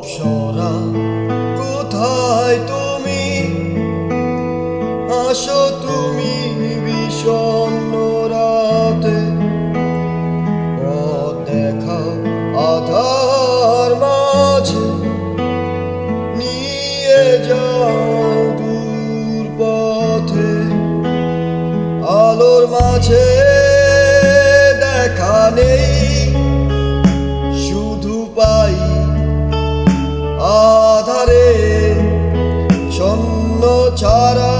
অপসরা কোথায় তুমি? আসো তুমি বিষণ্ণ রাতে। পথ দেখাও আধার মাঝে। নিয়ে যাও দূর পথে। আলোর মাঝে দেখা নেই। আধারে ছন্ন ছাড়া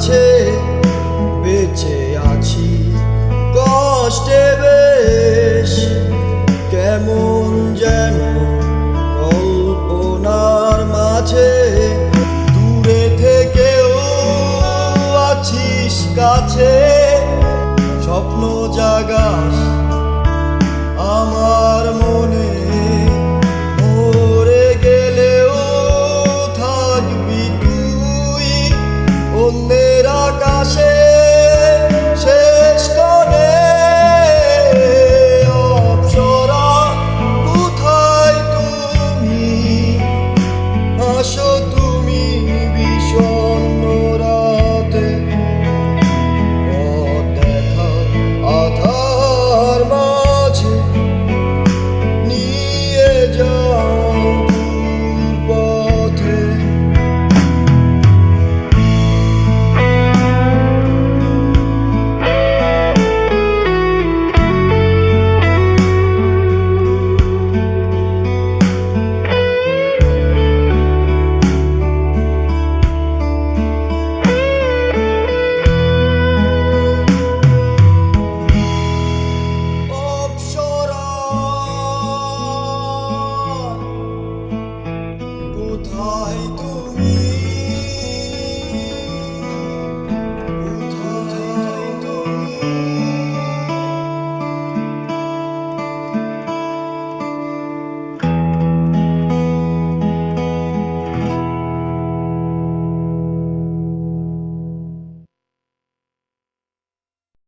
কাছে বেঁচে আছি। কষ্টে বেশ, কেমন যেন কল্পনার মাঝে দূরে থেকেও আছিস কাছে। স্বপ্ন জাগাস অন্যের আকাশে